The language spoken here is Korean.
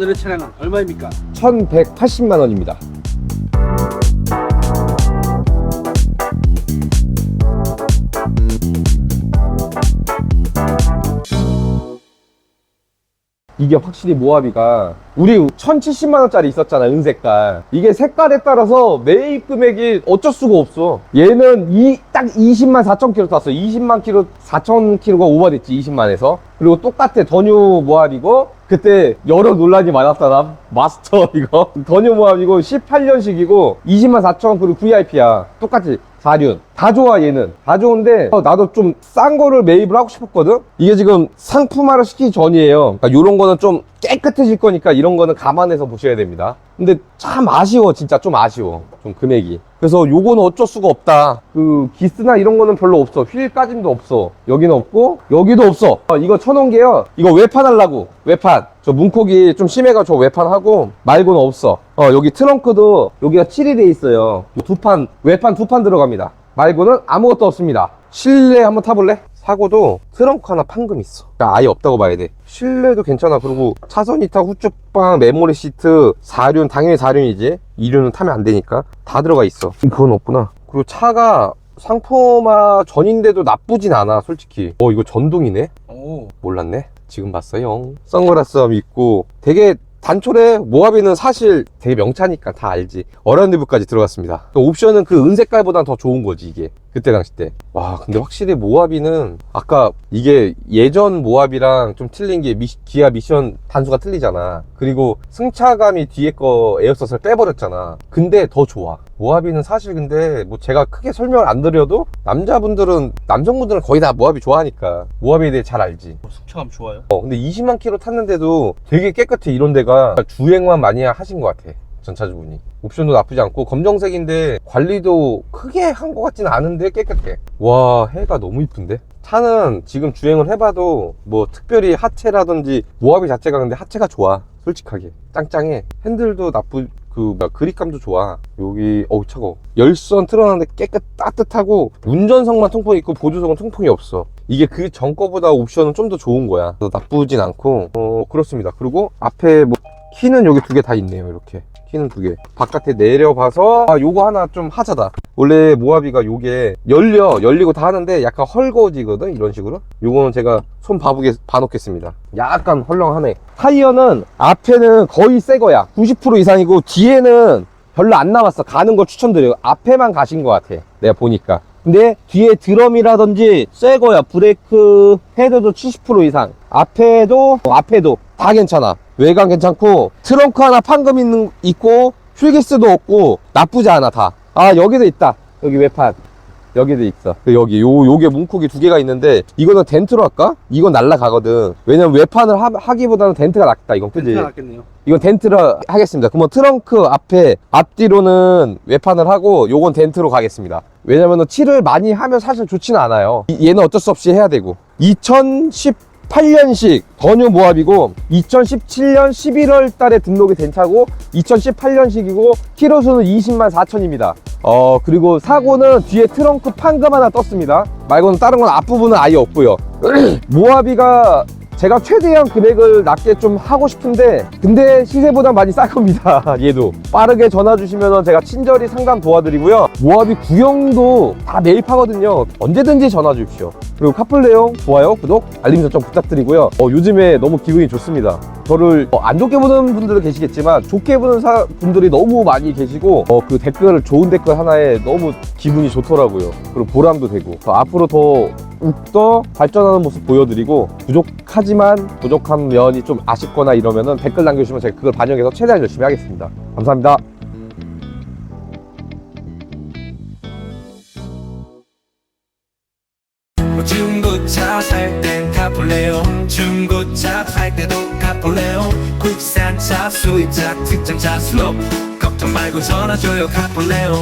오늘의 차량은 얼마입니까? 1180만 원입니다. 이게 확실히 모하비가 우리 1070만 원짜리 있었잖아 은색깔. 이게 색깔에 따라서 매입 금액이 어쩔 수가 없어. 얘는 이, 딱 20만 4천 킬로 탔어. 20만 킬로 4천 킬로가 오버됐지 20만에서. 그리고 똑같아 더뉴 모하비고. 그때 여러 논란이 많았잖아 마스터 이거. 더뉴 모하비고 18년식이고 20만 4천 그리고 VIP야. 똑같이 4륜 다 좋아 얘는. 다 좋은데 어, 나도 좀 싼 거를 매입을 하고 싶었거든? 이게 지금 상품화를 시키기 전이에요. 그러니까 이런 거는 좀 깨끗해질 거니까 이런 거는 감안해서 보셔야 됩니다. 근데 참 아쉬워 진짜 좀 아쉬워 좀 금액이. 그래서 요거는 어쩔 수가 없다. 그 기스나 이런 거는 별로 없어. 휠 까짐도 없어. 여기는 없고 여기도 없어. 어, 이거 쳐놓은 게요. 이거 외판 하려고. 외판. 저 문콕이 좀 심해가 저 외판하고 말고는 없어. 어 여기 트렁크도 여기가 7이 돼 있어요. 두 판 외판 두 판 들어갑니다 말고는 아무것도 없습니다. 실내 한번 타볼래? 사고도 트렁크 하나 판금 있어. 그러니까 아예 없다고 봐야 돼. 실내도 괜찮아. 그리고 차선 이타 후측방 메모리 시트 4륜 당연히 4륜이지. 2륜은 타면 안 되니까 다 들어가 있어. 그건 없구나. 그리고 차가 상품화 전인데도 나쁘진 않아 솔직히. 어 이거 전동이네? 오. 몰랐네. 지금 봤어요 선글라스 함 있고 되게 단촐해 모하비는 사실 되게 명차니까 다 알지. 어란리브까지 들어갔습니다. 그 옵션은 그 은색깔보단 더 좋은 거지 이게. 그때 당시 때 와 근데 확실히 모하비는 아까 이게 예전 모하비랑 좀 틀린 게 미- 기아 미션 단수가 틀리잖아. 그리고 승차감이 뒤에 거 에어서스를 빼버렸잖아. 근데 더 좋아 모하비는 사실 근데 뭐 제가 크게 설명을 안 드려도 남자분들은 남성분들은 거의 다 모하비 좋아하니까 모하비에 대해 잘 알지. 숙차감 좋아요. 어, 근데 20만 킬로 탔는데도 되게 깨끗해 이런 데가. 주행만 많이 하신 것 같아 전차주분이. 옵션도 나쁘지 않고 검정색인데 관리도 크게 한 것 같지는 않은데 깨끗해. 와 해가 너무 이쁜데? 차는 지금 주행을 해봐도 뭐 특별히 하체라든지 모하비 자체가 근데 하체가 좋아 솔직하게. 짱짱해. 핸들도 나쁘 그 그립감도 좋아. 여기 어우 차가워. 열선 틀어놨는데 깨끗 따뜻하고 운전석만 통풍이 있고 보조석은 통풍이 없어. 이게 그 전 거보다 옵션은 좀 더 좋은 거야. 나쁘진 않고. 어 그렇습니다. 그리고 앞에 뭐 키는 여기 두 개 다 있네요 이렇게. 키는 두 개. 바깥에 내려봐서 아 요거 하나 좀 하자다. 원래 모하비가 요게 열려 열리고 다 하는데 약간 헐거워지거든? 이런 식으로? 요거는 제가 손 봐보게 봐놓겠습니다. 약간 헐렁하네. 타이어는 앞에는 거의 새 거야. 90% 이상이고 뒤에는 별로 안 남았어. 가는 걸 추천드려요. 앞에만 가신 것 같아. 내가 보니까 근데 뒤에 드럼이라든지 새 거야. 브레이크 헤드도 70% 이상. 앞에도 어, 앞에도 다 괜찮아. 외관 괜찮고 트렁크 하나 판금 있는 있고 휠기스도 없고 나쁘지 않아 다. 아 여기도 있다. 여기 외판 여기도 있어 그 여기 요 요게 문콕이 두 개가 있는데 이거는 덴트로 할까? 이건 날라가거든 왜냐면 외판을 하, 기보다는 덴트가 낫다 이건 그지? 괜찮 낫겠네요. 이건 덴트로 하겠습니다. 그러면 트렁크 앞에 앞뒤로는 외판을 하고 요건 덴트로 가겠습니다. 왜냐면은 칠을 많이 하면 사실 좋지는 않아요. 이- 얘는 어쩔 수 없이 해야 되고. 2018년식 더뉴 모합이고 2017년 11월 달에 등록이 된 차고 2018년식이고 키로수는 20만 4천입니다. 어 그리고 사고는 뒤에 트렁크 판금 하나 떴습니다. 말고는 다른 건 앞부분은 아예 없고요. 모하비가 제가 최대한 금액을 낮게 좀 하고 싶은데 근데 시세보다 많이 쌀 겁니다. 얘도. 빠르게 전화 주시면 제가 친절히 상담 도와드리고요. 모하비 구형도 다 매입하거든요. 언제든지 전화 주십시오. 그리고 카플레용 좋아요 구독 알림 설정 부탁드리고요. 어, 요즘에 너무 기분이 좋습니다. 저를 어, 안 좋게 보는 분들도 계시겠지만 좋게 보는 사- 분들이 너무 많이 계시고 어, 그 댓글 좋은 댓글 하나에 너무 기분이 좋더라고요. 그리고 보람도 되고. 더 앞으로 더 웃더 발전하는 모습 보여드리고 부족하지만 부족한 면이 좀 아쉽거나 이러면은 댓글 남겨주시면 제가 그걸 반영해서 최대한 열심히 하겠습니다. 감사합니다. 뭐 중고차 살 땐 카폴레오 중고차 팔 때도 카폴레오 국산차 수입차 특장차 수업 걱정 말고 전화줘요 카폴레오